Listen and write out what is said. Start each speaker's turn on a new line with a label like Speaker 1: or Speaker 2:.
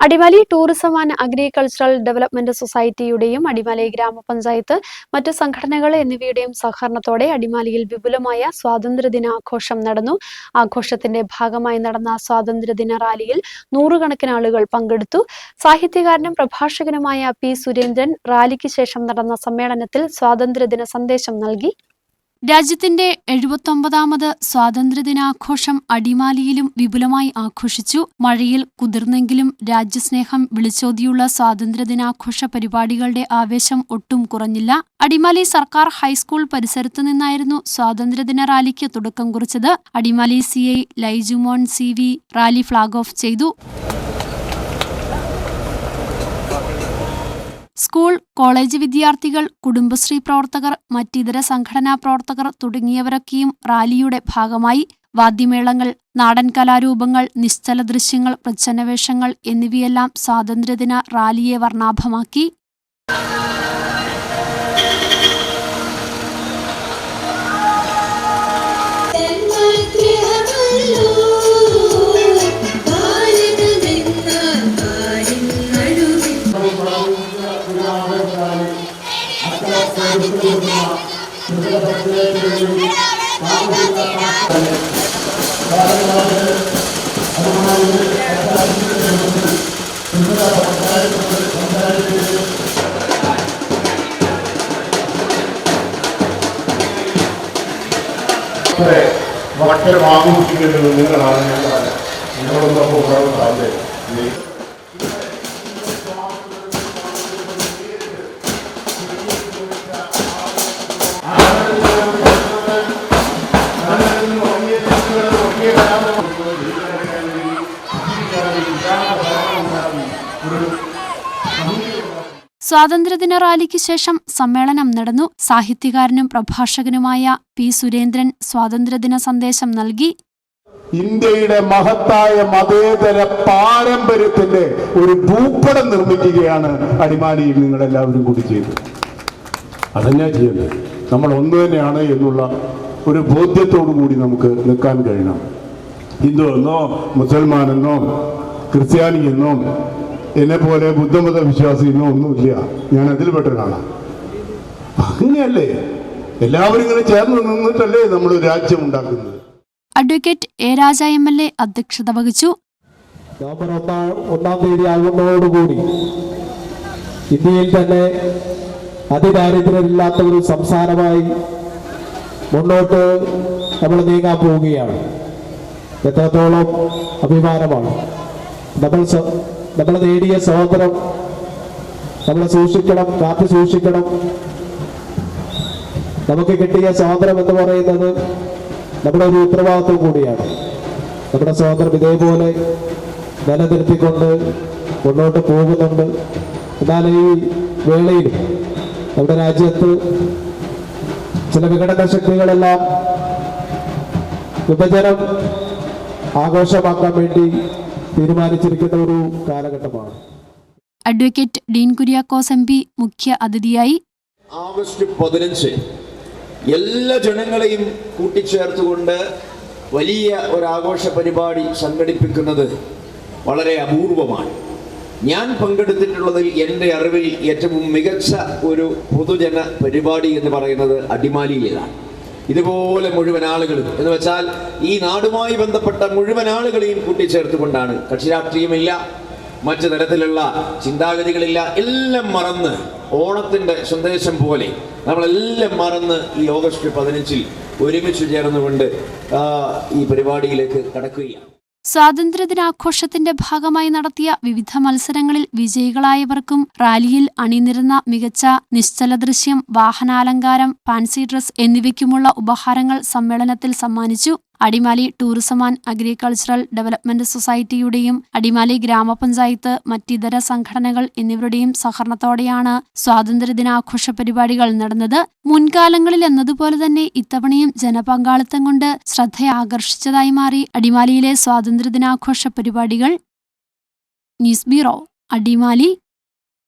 Speaker 1: Adimali tourism and agricultural development സൊസൈറ്റിയുടെയും Adimali ഗ്രാമപഞ്ചായത്ത് മറ്റു സംഘടനകൾ എന്നിവയുടെയും സഹകരണത്തോടെ അടിമാലിയിൽ വിപുലമായ സ്വാതന്ത്ര്യദിനാഘോഷം നടന്നു. ആഘോഷത്തിന്റെ ഭാഗമായി നടന്ന സ്വാതന്ത്ര്യദിന റാലിയിൽ നൂറുകണക്കിന് ആളുകൾ പങ്കെടുത്തു. സാഹിത്യകാരനും പ്രഭാഷകനുമായ പി സുരേന്ദ്രൻ റാലിക്ക് ശേഷം നടന്ന സമ്മേളനത്തിൽ സ്വാതന്ത്ര്യദിന സന്ദേശം നൽകി. രാജ്യത്തിന്റെ എഴുപത്തൊമ്പതാമത് സ്വാതന്ത്ര്യദിനാഘോഷം അടിമാലിയിലും വിപുലമായി ആഘോഷിച്ചു. മഴയിൽ കുതിർന്നെങ്കിലും രാജ്യസ്നേഹം വിളിച്ചോതിയുള്ള സ്വാതന്ത്ര്യദിനാഘോഷ പരിപാടികളുടെ ആവേശം ഒട്ടും കുറഞ്ഞില്ല. അടിമാലി സർക്കാർ ഹൈസ്കൂൾ പരിസരത്തു നിന്നായിരുന്നു സ്വാതന്ത്ര്യദിന റാലിക്ക് തുടക്കം കുറിച്ചത്. Adimali C I Laijumon C V rally flag off ചെയ്തു. സ്കൂൾ കോളേജ് വിദ്യാർത്ഥികൾ കുടുംബശ്രീ പ്രവർത്തകർ മറ്റിതര സംഘടനാ പ്രവർത്തകർ തുടങ്ങിയവരൊക്കെയും റാലിയുടെ ഭാഗമായി വാദ്യമേളങ്ങൾ നാടൻ കലാരൂപങ്ങൾ നിശ്ചല ദൃശ്യങ്ങൾ പ്രച്ഛന്നവേഷങ്ങൾ എന്നിവയെല്ലാം സ്വാതന്ത്ര്യദിന റാലിയെ
Speaker 2: വർണാഭമാക്കി. മക്കളെ വാങ്ങിക്കുന്നത് നിങ്ങളാണ് പറഞ്ഞത് നിങ്ങളൊന്നും അപ്പോൾ കുറവ് സാധ്യത
Speaker 1: സ്വാതന്ത്ര്യദിന റാലിക്ക് ശേഷം സമ്മേളനം നടന്നു. സാഹിത്യകാരനും പ്രഭാഷകനുമായ പി സുരേന്ദ്രൻ സ്വാതന്ത്ര്യദിന സന്ദേശം നൽകി.
Speaker 2: ഇന്ത്യയുടെ മഹത്തായ മതേതര പാരമ്പര്യത്തിന്റെ ഒരു ഭൂപടം നിർമ്മിക്കുകയാണ് അടിമാലിയിൽ നിങ്ങൾ എല്ലാവരും കൂടി ചെയ്തത്. അതെന്നാ ചെയ്യുന്നത് നമ്മൾ ഒന്ന് തന്നെയാണ് എന്നുള്ള ഒരു ബോധ്യത്തോടു കൂടി നമുക്ക് നിൽക്കാൻ കഴിയണം. ഹിന്ദു എന്നോ മുസൽമാൻ എന്നോ ക്രിസ്ത്യാനി എന്നോ എന്നെ പോലെ ബുദ്ധമത വിശ്വാസി എന്നോ ഒന്നുമില്ല. ഞാൻ അതിൽപ്പെട്ട ഒരാളാണ് അങ്ങനെയല്ലേ? എല്ലാവരും ഇങ്ങനെ ചേർന്ന് നിന്നിട്ടല്ലേ നമ്മൾ രാജ്യം ഉണ്ടാക്കുന്നത്?
Speaker 1: Advocate A Raja M L A അധ്യക്ഷത വഹിച്ചു.
Speaker 3: നവംബർ ഒന്നാം ഒന്നാം തീയതി ആകുന്നതോടുകൂടി ഇന്ത്യയിൽ തന്നെ അതിദാരിദ്ര്യമില്ലാത്ത ഒരു സംസ്ഥാനമായി മുന്നോട്ട് നമ്മൾ നീങ്ങാൻ പോവുകയാണ്. എത്രത്തോളം അഭിമാനമാണ്. നമ്മൾ നമ്മൾ നേടിയ സ്വാതന്ത്ര്യം നമ്മൾ സൂക്ഷിക്കണം കാത്തു സൂക്ഷിക്കണം. നമുക്ക് കിട്ടിയ സ്വാതന്ത്ര്യം എന്ന് പറയുന്നത് നമ്മുടെ ഒരു ഉത്തരവാദിത്വം കൂടിയാണ്. നമ്മുടെ സ്വാതന്ത്ര്യം ഇതേപോലെ നിലനിർത്തിക്കൊണ്ട് മുന്നോട്ട് പോകുന്നുണ്ട്. എന്നാൽ ഈ വേളയിൽ നമ്മുടെ രാജ്യത്ത് ചില വിഘടന ശക്തികളെല്ലാം വിഭജനം ആഘോഷമാക്കാൻ വേണ്ടി തീരുമാനിച്ചിരിക്കുന്ന ഒരു കാലഘട്ടമാണ്.
Speaker 1: Advocate Dean Kuriakose M P മുഖ്യ അതിഥിയായി.
Speaker 4: ആഗസ്റ്റ് പതിനഞ്ച് എല്ലാ ജനങ്ങളെയും കൂട്ടിച്ചേർത്തുകൊണ്ട് വലിയ ഒരാഘോഷ പരിപാടി സംഘടിപ്പിക്കുന്നത് വളരെ അപൂർവമാണ്. ഞാൻ പങ്കെടുത്തിട്ടുള്ളതിൽ എന്റെ അറിവിൽ ഏറ്റവും മികച്ച ഒരു പൊതുജന പരിപാടി എന്ന് പറയുന്നത് അടിമാലിയിലാണ്. ഇതുപോലെ മുഴുവൻ ആളുകളും. എന്ന് വെച്ചാൽ ഈ നാടുമായി ബന്ധപ്പെട്ട മുഴുവൻ ആളുകളെയും കൂട്ടിച്ചേർത്തുകൊണ്ടാണ്. കക്ഷി രാഷ്ട്രീയമില്ല മറ്റു തരത്തിലുള്ള ചിന്താഗതികളില്ല എല്ലാം മറന്ന് ഓണത്തിന്റെ സന്ദേശം പോലെ നമ്മളെല്ലാം മറന്ന് ഈ ഓഗസ്റ്റ് പതിനഞ്ചിൽ ഒരുമിച്ച് ചേർന്നുകൊണ്ട് ഈ പരിപാടിയിലേക്ക് കടക്കുകയാണ്.
Speaker 1: സ്വാതന്ത്ര്യദിനാഘോഷത്തിന്റെ ഭാഗമായി നടത്തിയ വിവിധ മത്സരങ്ങളിൽ വിജയികളായവർക്കും റാലിയിൽ അണിനിരുന്ന മികച്ച നിശ്ചല ദൃശ്യം വാഹനാലങ്കാരം ഫാൻസി ഡ്രസ് എന്നിവയ്ക്കുമുള്ള ഉപഹാരങ്ങൾ സമ്മേളനത്തിൽ സമ്മാനിച്ചു. Adimali tourism and agricultural development സൊസൈറ്റിയുടെയും Adimali ഗ്രാമപഞ്ചായത്ത് മറ്റിതര സംഘടനകൾ എന്നിവരുടെയും സഹകരണത്തോടെയാണ് സ്വാതന്ത്ര്യദിനാഘോഷ പരിപാടികൾ നടന്നത്. മുൻകാലങ്ങളിൽ എന്നതുപോലെ തന്നെ ഇത്തവണയും ജനപങ്കാളിത്തം കൊണ്ട് ശ്രദ്ധയാകർഷിച്ചതായി മാറി അടിമാലിയിലെ സ്വാതന്ത്ര്യദിനാഘോഷ പരിപാടികൾ. News bureau Adimali.